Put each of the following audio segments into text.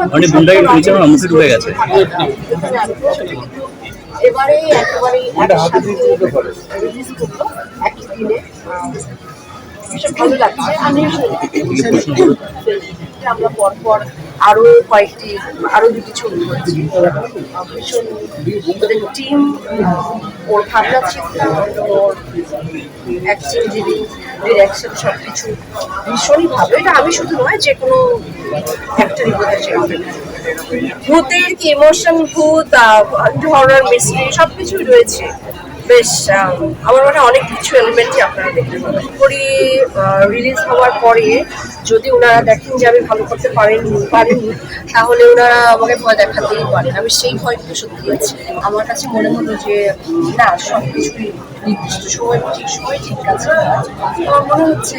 মানে ফিউচার আমার মুখে ঢুকে গেছে। এবারে একেবারে একসাথে রিলিজ করল একই দিনে। ভীষণ ভালো লাগছে। আমি আমরা পরপর আরও কয়েকটি, আরও দুটি ছবি করছি ভীষণ টিম ওর ভাবনা চিন্তা ওর অ্যাকশন যিনি সব কিছু ভীষণই ভালো। এটা আমি শুধু নয়, যে কোনো অ্যাক্টরই বোধহয় সেরকম ভূতের কি ইমোশন ভূত হরর মিস্ট্রি সব কিছুই রয়েছে। বেশ আমার মনে অনেক কিছু এলিমেন্টই আপনারা দেখতে পাবেন। করি রিলিজ হওয়ার পরে যদি ওনারা দেখেন যে আমি ভালো করতে পারেন, পারেনি, তাহলে ওনারা আমাকে ভয় দেখাতেই পারেন আমি সেই ভয় কিন্তু সত্যি আছে আমার কাছে মনে হলো যে, না সব কিছুই নির্দিষ্ট সময় ঠিক সময় ঠিক আছে। আমার মনে হচ্ছে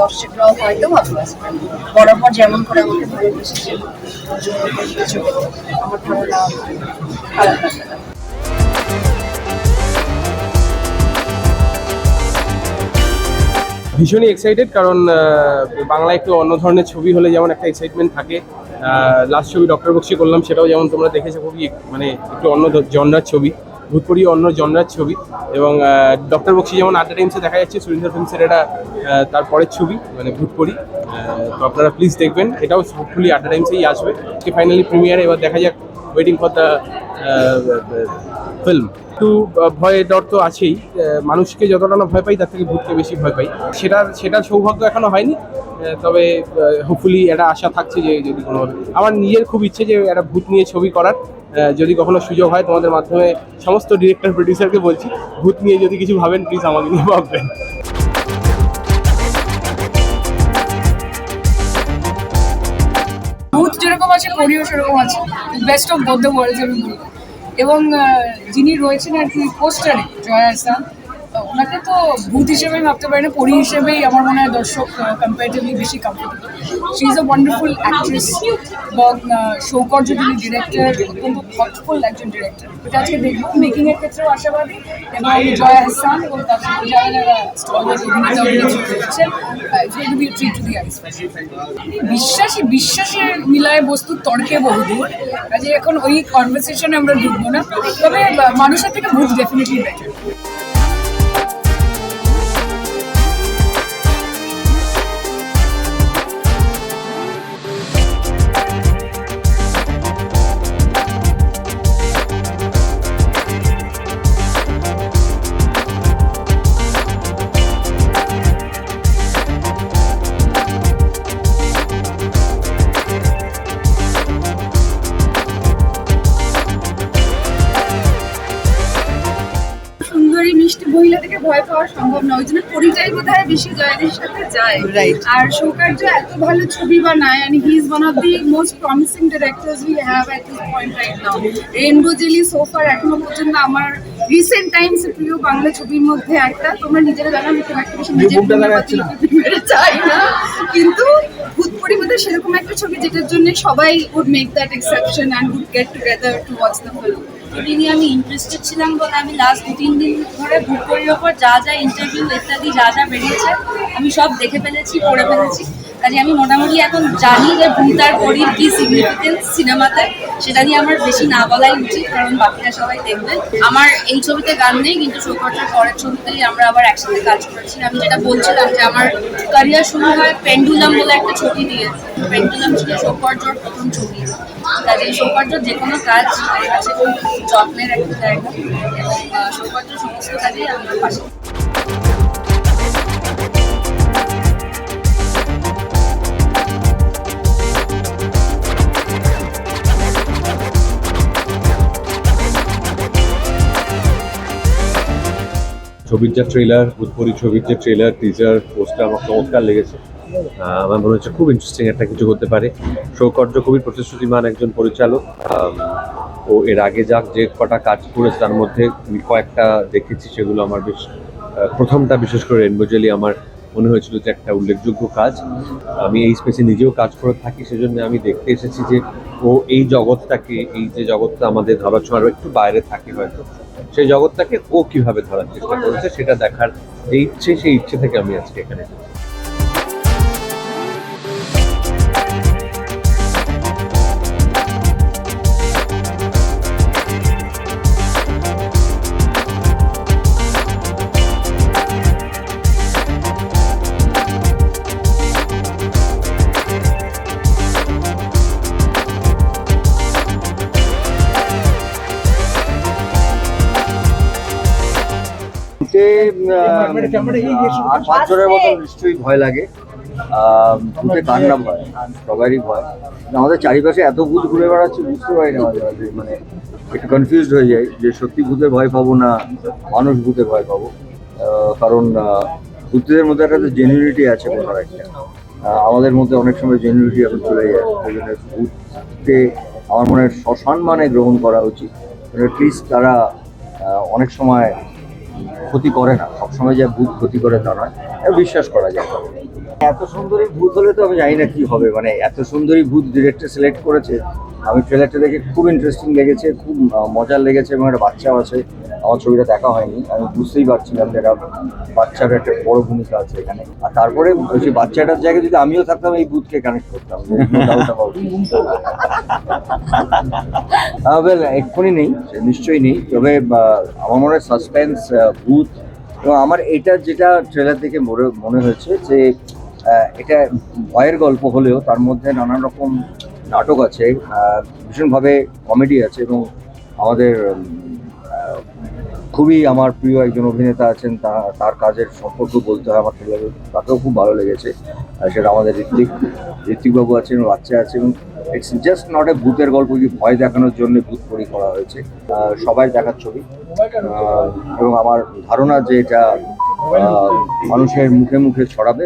দর্শকরাও হয়তো ভালো আছে। বরাবর যেমন করে আমাকে ভালোবেসেছে আমার ধারণা ভীষণই এক্সাইটেড কারণ বাংলায় একটু অন্য ধরনের ছবি হলে যেমন একটা এক্সাইটমেন্ট থাকে। লাস্ট ছবি ডক্টর বক্সি করলাম, সেটাও যেমন তোমরা দেখেছ, খুবই মানে একটু অন্য জনরার ছবি ভূতপুরি অন্য জনরার ছবি। এবং ডক্টর বক্সি যেমন আড্ডা টাইমসে দেখা যাচ্ছে, সুরিন্দর ফিল্মসের এটা তার পরের ছবি মানে ভূতপুরি তো আপনারা প্লিজ দেখবেন, এটাও হোপফুলি আড্ডা টাইমসেই আসবে। ফাইনালি প্রিমিয়ারে এবার দেখা যাক ওয়েটিং ফর দ্য ফিল্ম একটু ভয় ডর তো আছেই। মানুষকে যতটা না ভয় পাই, তার থেকে ভূতকে বেশি ভয় পাই। সেটার সেটার সৌভাগ্য এখনও হয়নি। তবে হোপফুলি একটা আশা থাকছে যে যদি কোনো, আমার নিজের খুব ইচ্ছে যে একটা ভূত নিয়ে ছবি করার। যদি কখনো সুযোগ হয়, তোমাদের মাধ্যমে সমস্ত ডিরেক্টর প্রডিউসারকে বলছি, ভূত নিয়ে যদি কিছু ভাবেন প্লিজ আমাকে নিয়ে ভাববেন। যেরকম আছে করিও সেরকম আছে। বেস্ট অফ বোধ ওয়ার্ল্ডস আমি বলব এবং যিনি রয়েছেন আর কি পোস্টারে জয়া আহ, ওনাকে তো ভূত হিসেবে ভাবতে পারি না পরি হিসেবেই আমার মনে হয় দর্শক কম্পারেটিভলি বেশি comfortable she is a wonderful actress এবং সৌকর্য যিনি ডিরেক্টর অত্যন্ত থটফুল একজন ডিরেক্টর এটা আজকে দেখব মেকিং এর ক্ষেত্রেও আশাবাদী, এবং জয়া হাসান এবং বিশ্বাসী, বিশ্বাসের মিলায় বস্তুর তর্কে বহুদূর, কাজে এখন ওই কনভারসেশনে আমরা ঢুকবো না। তবে মানুষের থেকে ভূত ডেফিনেটলি বেটার মিষ্টি মহিলা থেকে ভয় পাওয়া সম্ভব না। ওই জন্য পরিচয় বোধ হয় বেশি জয়ের সাথে যায়। আর সৌকার্য এত ভালো ছবি বানায় and he is one of the most promising directors we have at this point right now. Rainbow jelly সোফার এখনও পর্যন্ত আমার রিসেন্ট টাইমস প্রিয় বাংলা ছবির মধ্যে একটা। তোমরা নিজেরা জানো আমি খুব একটা বেশি নিজের চাই না। কিন্তু ভূতপুরি মধ্যে সেরকম একটা ছবি যেটার জন্য সবাই would make that exception and would get together to watch the film নিয়ে আমি ইন্টারেস্টেড ছিলাম বলে আমি লাস্ট দু তিন দিন ধরে ভূতপুরের ওপর যা যা ইন্টারভিউ ইত্যাদি যা যা বেরিয়েছে, আমি সব দেখে ফেলেছি, পড়ে ফেলেছি। কাজে আমি মোটামুটি এখন জানি যে ভূত আর পরীর কী সিগনিফিকেন্স সিনেমাতে সেটা নিয়ে আমার বেশি না বলাই উচিত, কারণ বাকিরা সবাই দেখবেন আমার এই ছবিতে গান নেই, কিন্তু সৌকর্যের পরের ছবিতেই আমরা আবার একসাথে কাজ করেছি। আমি যেটা বলছিলাম যে আমার ক্যারিয়ার শুরু হয় পেন্ডুলাম বলে একটা ছবি দিয়ে। পেন্ডুলাম ছিল সৌকর্যর প্রথম ছবি। কাজে সৌকর্য যে কোনো কাজ আমার যত্নের একটা জায়গা। এবং সৌকর্য সমস্ত কাজেই আমি পাশে। ছবির যা ট্রেলার ভূতপুরি ছবির যে ট্রেলার টিজার পোস্টার আমার চমৎকার লেগেছে। আমার মনে হচ্ছে খুব ইন্টারেস্টিং একটা কিছু হতে পারে সৌকর্য খুবই প্রতিশ্রুতিমান একজন পরিচালক ও এর আগে যাক যে কটা কাজ করেছে, তার মধ্যে কয়েকটা দেখেছি, সেগুলো আমার বেশ প্রথমটা বিশেষ করে রেনবোজেলি আমার মনে হয়েছিল যে একটা উল্লেখযোগ্য কাজ আমি এই স্পেসে নিজেও কাজ করে থাকি, সেজন্য আমি দেখতে এসেছি যে ও এই জগৎটাকে, এই যে জগৎটা আমাদের ধরা ছোঁয়ার একটু বাইরে থাকে হয়তো, সেই জগৎটাকে ও কীভাবে ধরার চেষ্টা করেছে, সেটা দেখার যে ইচ্ছে, সেই ইচ্ছে থেকে আমি আজকে এখানে এসেছি। আট বছরের মতো নিশ্চয়ই ভয় লাগে। ভূতে কার না ভয় সবারই ভয়। আমাদের চারিপাশে এত ভূত ঘুরে বেড়াচ্ছে, বুঝতে পারি না মানে একটু কনফিউজড হয়ে যায় যে সত্যি ভূতে ভয় পাবো না মানুষ ভূতে ভয় পাবো। কারণ ভূতদের মধ্যে একটা জেনুইনিটি আছে কোথাও একটা। আমাদের মধ্যে অনেক সময় জেনুইনিটি এখন চলে যায়। সেই জন্য ভূতকে আমার মনে হয় সসম্মানে গ্রহণ করা উচিত। প্লিজ তারা অনেক সময় ক্ষতি করে না। সবসময় যে ভূত ক্ষতি করে তা নয়। বিশ্বাস করা যায়। এত সুন্দরী ভূত হলে তো আমি জানি না কি হবে মানে এত সুন্দরী ভূত ডিরেক্টর সিলেক্ট করেছে আমি ট্রেলারটা দেখে খুব ইন্টারেস্টিং লেগেছে খুব মজার লেগেছে এবং একটা বাচ্চাও আছে আমার ছবিটা দেখা হয়নি আমি বুঝতেই পারছিলাম যে একটা বাচ্চার একটা বড় ভূমিকা আছে এখানে। আর তারপরে সেই বাচ্চাটার জায়গায় যদি আমিও থাকতাম এই ভূতকে কানেক্ট করতাম well, এক্ষুনি নেই নিশ্চয়ই নেই তবে আমার মনে হয় সাসপেন্স ভূত এবং আমার এটা যেটা ট্রেলার দেখে মনে হয়েছে যে এটা ভয়ের গল্প হলেও তার মধ্যে নানান রকম নাটক আছে ভীষণভাবে কমেডি আছে এবং আমাদের খুবই আমার প্রিয় একজন অভিনেতা আছেন তার কাজের সম্পর্ক বলতে হয় আমার ট্রেলারে তাকেও খুব ভালো লেগেছে। সেটা আমাদের ঋত্বিক, ঋত্বিকবাবু আছেন বাচ্চা আছে এবং ইটস জাস্ট নট এ ভূতের গল্প কি ভয় দেখানোর জন্য ভূত পরি করা হয়েছে। সবাই দেখার ছবি। এবং আমার ধারণা যে এটা মানুষের মুখে মুখে ছড়াবে